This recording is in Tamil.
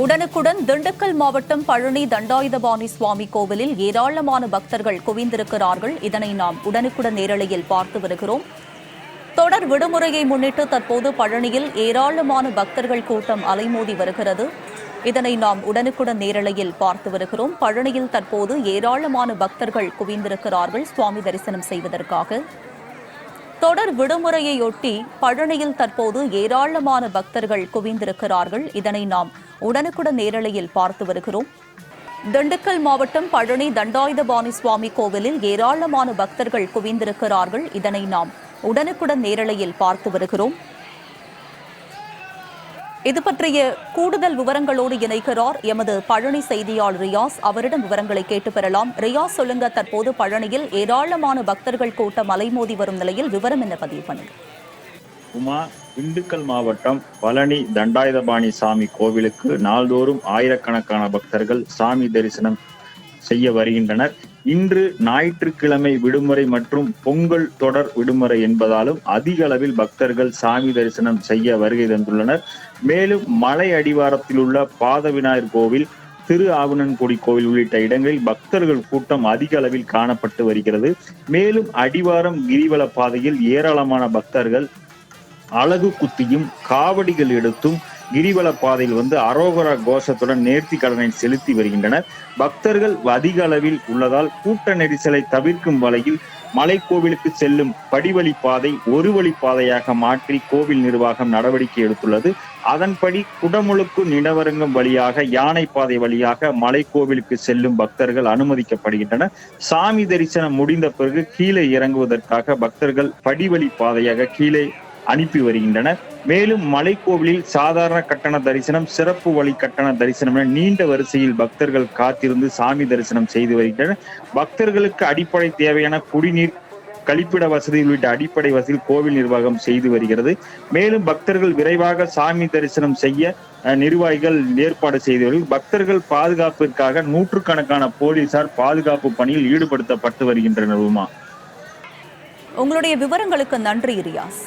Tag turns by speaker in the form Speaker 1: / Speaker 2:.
Speaker 1: உடனுக்குடன் திண்டுக்கல் மாவட்டம் பழனி தண்டாயுதபாணி சுவாமி கோவிலில் ஏராளமான பக்தர்கள் குவிந்திருக்கிறார்கள். இதனை நாம் உடனுக்குடன் நேரலையில் பார்த்து வருகிறோம். தொடர் விடுமுறையை முன்னிட்டு தற்போது பழனியில் ஏராளமான பக்தர்கள் கூட்டம் அலைமோதி வருகிறது. இதனை நாம் உடனுக்குடன் நேரலையில் பார்த்து வருகிறோம். பழனியில் தற்போது ஏராளமான பக்தர்கள் குவிந்திருக்கிறார்கள். சுவாமி தரிசனம் செய்வதற்காக. தொடர் விடுமுறையொட்டி பழனியில் தற்போது ஏராளமான பக்தர்கள் குவிந்திருக்கிறார்கள். இதனை நாம் உடனுக்குடன் நேரலையில் பார்த்து வருகிறோம். திண்டுக்கல் மாவட்டம் பழனி தண்டாயுதபாணி சுவாமி கோவிலில் ஏராளமான பக்தர்கள் குவிந்திருக்கிறார்கள். இதனை நாம் உடனுக்குடன் நேரலையில் பார்த்து வருகிறோம். இது பற்றிய கூடுதல் விவரங்களோடு இணைக்கிறார் எமது பழனி செய்தியாளர் ரியாஸ். அவரிடம் விவரங்களை கேட்டு பெறலாம். ரியாஸ் சொல்லுங்க. தற்போது பழனியில் ஏராளமான பக்தர்கள் கூட்டம் அலைமோதி வரும் நிலையில் விவரம் என்ன பதிவு பண்ணுங்க.
Speaker 2: உமா திண்டுக்கல் மாவட்டம் பழனி தண்டாயுதபாணி சாமி கோவிலுக்கு நாள்தோறும் ஆயிரக்கணக்கான பக்தர்கள் சாமி தரிசனம் செய்ய வருகின்றனர். இன்று ஞாயிற்றுக்கிழமை விடுமுறை மற்றும் பொங்கல் தொடர் விடுமுறை என்பதாலும் அதிக அளவில் பக்தர்கள் சாமி தரிசனம் செய்ய வருகை தந்துள்ளனர். மேலும் மலை அடிவாரத்தில் உள்ள பாத விநாயகர் கோவில் திரு ஆவுணன்குடி கோவில் உள்ளிட்ட இடங்களில் பக்தர்கள் கூட்டம் அதிக அளவில் காணப்பட்டு வருகிறது. மேலும் அடிவாரம் கிரிவல பாதையில் ஏராளமான பக்தர்கள் அழகு குத்தியும் காவடிகள் எடுத்தும் கிரிவல பாதையில் வந்து அரோகர கோஷத்துடன் நேர்த்தி கடனை செலுத்தி வருகின்றனர். பக்தர்கள் அதிக அளவில் உள்ளதால் கூட்ட நெரிசலை தவிர்க்கும் வகையில் மலைக்கோவிலுக்கு செல்லும் படிவழி பாதை ஒரு வழி பாதையாக மாற்றி கோவில் நிர்வாகம் நடவடிக்கை எடுத்துள்ளது. அதன்படி குடமுழுக்கு நிலவரங்கம் வழியாக யானை பாதை வழியாக மலைக்கோவிலுக்கு செல்லும் பக்தர்கள் அனுமதிக்கப்படுகின்றனர். சாமி தரிசனம் முடிந்த பிறகு கீழே இறங்குவதற்காக பக்தர்கள் படிவழி பாதையாக கீழே அனுப்பி வருகின்றனர். மேலும் மலைக்கோவிலில் சாதாரண கட்டண தரிசனம் சிறப்பு வழி கட்டண தரிசனம் என நீண்ட வரிசையில் பக்தர்கள் காத்திருந்து சாமி தரிசனம் செய்து வருகின்றனர். பக்தர்களுக்கு அடிப்படை தேவையான குடிநீர் கழிப்பிட வசதி உள்ளிட்ட அடிப்படை வசதி கோவில் நிர்வாகம் செய்து வருகிறது. மேலும் பக்தர்கள் விரைவாக சாமி தரிசனம் செய்ய அஹ், நிர்வாகிகள் ஏற்பாடு செய்தவர்கள் பக்தர்கள் பாதுகாப்பிற்காக நூற்றுக்கணக்கான போலீசார் பாதுகாப்பு பணியில் ஈடுபடுத்தப்பட்டு வருகின்றனர் உமா.
Speaker 1: உங்களுடைய விவரங்களுக்கு நன்றி ரியாஸ்